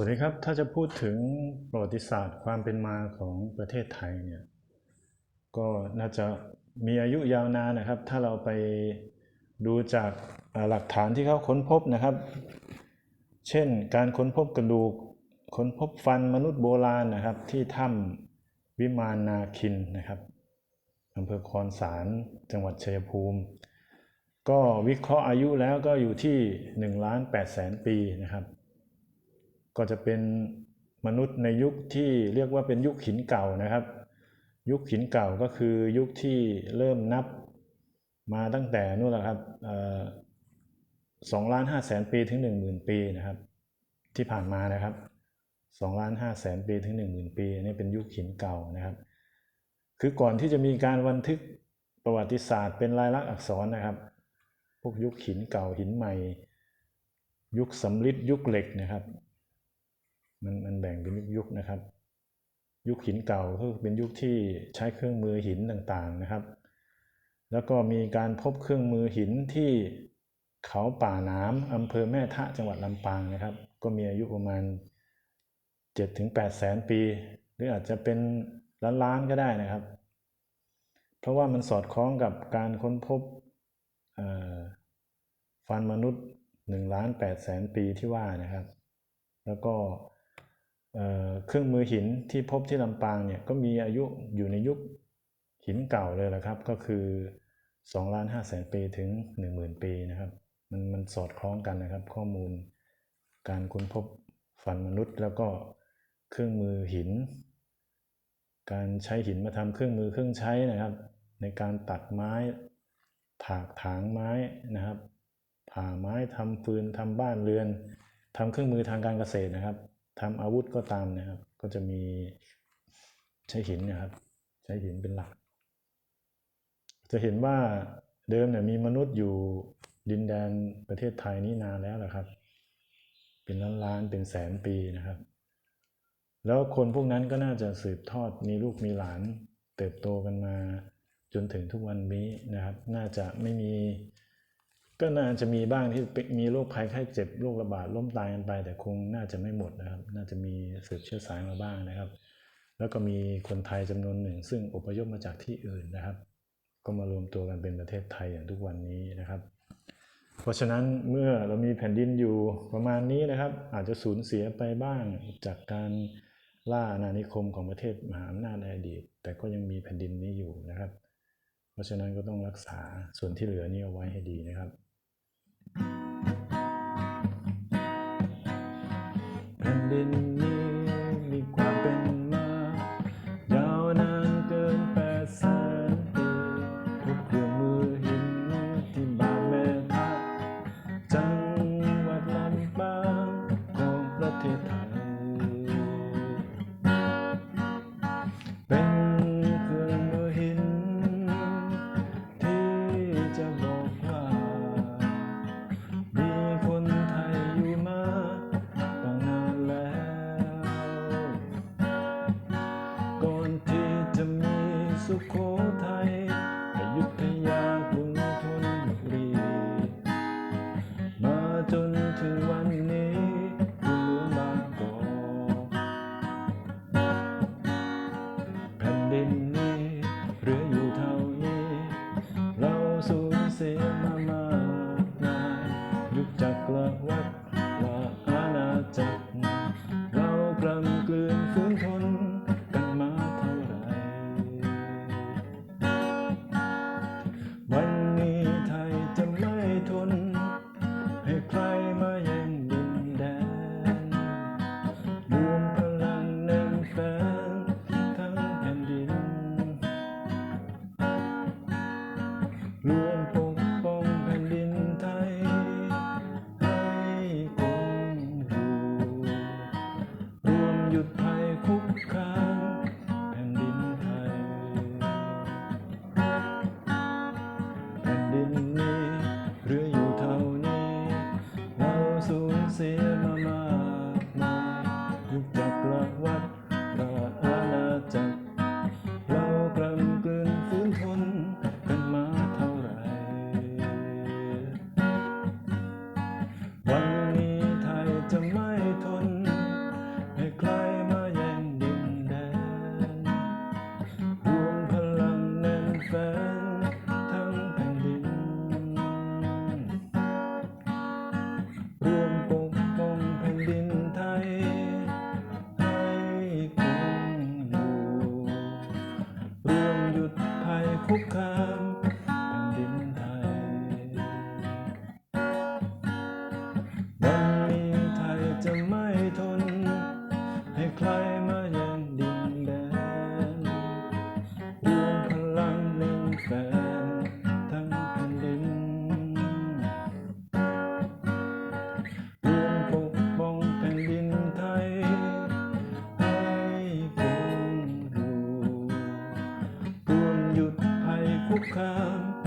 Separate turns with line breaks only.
สวัสดีครับ ถ้าจะพูดถึงประวัติศาสตร์ความเป็นมาของประเทศไทยเนี่ย ก็น่าจะมีอายุยาวนานนะครับ ถ้าเราไปดูจากหลักฐานที่เขาค้นพบนะครับ เช่นการค้นพบกระดูก ค้นพบฟันมนุษย์โบราณนะครับ ที่ถ้ำวิมานนาคินนะครับอำเภอคอนสารจังหวัดชัยภูมิ ก็วิเคราะห์อายุแล้วก็อยู่ที่1ล้าน8แสนปีนะครับ ก็จะเป็นมนุษย์ในยุคที่เรียกว่าเป็นยุคหินเก่านะครับ ยุคหินเก่าก็คือยุคที่เริ่มนับมาตั้งแต่นู่นแหละครับสองล้านห้าแสนปีถึงหนึ่งหมื่นปีนะครับ ที่ผ่านมานะครับสองล้านห้าแสนปีถึงหนึ่งหมื่นปีนนี้เป็นยุคหินเก่านะครับ คือก่อนที่จะมีการบันทึกประวัติศาสตร์เป็นลายลักษณ์อักษรนะครับ พวกยุคหินเก่าหินใหม่ ยุคสำริดยุคเหล็กนะครับ มันมันแบ่งเป็นยุคๆนะครับ ยุคหินเก่าก็เป็นยุคที่ใช้เครื่องมือหินต่างๆนะครับ แล้วก็มีการพบเครื่องมือหินที่เขาป่าน้ำอำเภอแม่ทะจังหวัดลำปางนะครับ ก็มีอายุประมาณ7ถึง8แสนปี หรืออาจจะเป็นล้านล้านๆก็ได้นะครับ เพราะว่ามันสอดคล้องกับการค้นพบฟันมนุษย์1ล้าน8แสนปีที่ว่านะครับ แล้วก็ เครื่องมือหินที่พบที่ลำปางเนี่ยก็มีอายุอยู่ในยุคหินเก่าเลยแหละครับ ก็คือ2ล้าน5แสนปีถึง 10,000 ปีนะครับ มันมันสอดคล้องกันนะครับ ข้อมูลการค้นพบฟันมนุษย์ แล้วก็เครื่องมือหิน การใช้หินมาทำเครื่องมือเครื่องใช้นะครับ ในการตัดไม้ ถากถางไม้นะครับ ผ่าไม้ทำฟืนทำบ้านเรือนทำเครื่องมือทางการเกษตรนะครับ ทำอาวุธก็ตามนะครับ ก็จะมีใช้หินนะครับ ใช้หินเป็นหลัก จะเห็นว่าเดิมเนี่ยมีมนุษย์อยู่ดินแดนประเทศไทยนี่นานแล้วนะครับ เป็นล้านล้านเป็นแสนปีนะครับ แล้วคนพวกนั้นก็น่าจะสืบทอดมีลูกมีหลาน เติบโตกันมาจนถึงทุกวันนี้นะครับ น่าจะไม่มี ก็น่าจะมีบ้างที่มีโรคภัยไข้เจ็บโรคระบาดล้มตายกันไป แต่คงน่าจะไม่หมดนะครับ น่าจะมีสืบเชื้อสายมาบ้างนะครับ แล้วก็มีคนไทยจำนวนหนึ่ง ซึ่งอพยพมาจากที่อื่นนะครับ ก็มารวมตัวกันเป็นประเทศไทยอย่างทุกวันนี้นะครับ เพราะฉะนั้นเมื่อเรามีแผ่นดินอยู่ประมาณนี้นะครับ อาจจะสูญเสียไปบ้างจากการล่าอาณานิคมของประเทศมหาอำนาจในอดีต แต่ก็ยังมีแผ่นดินนี้อยู่นะครับ เพราะฉะนั้นก็ต้องรักษาส่วนที่เหลือนี้เอาไว้ให้ดีนะครับ แผ่ สุโรวมปกป้องแผ่นดินไทย ให้คงอยู่ รวมหยุดภัยคุกคามแผ่นดินไทย แผ่นดินนี้เหลืออยู่เท่านี้ เราสูญเสีย come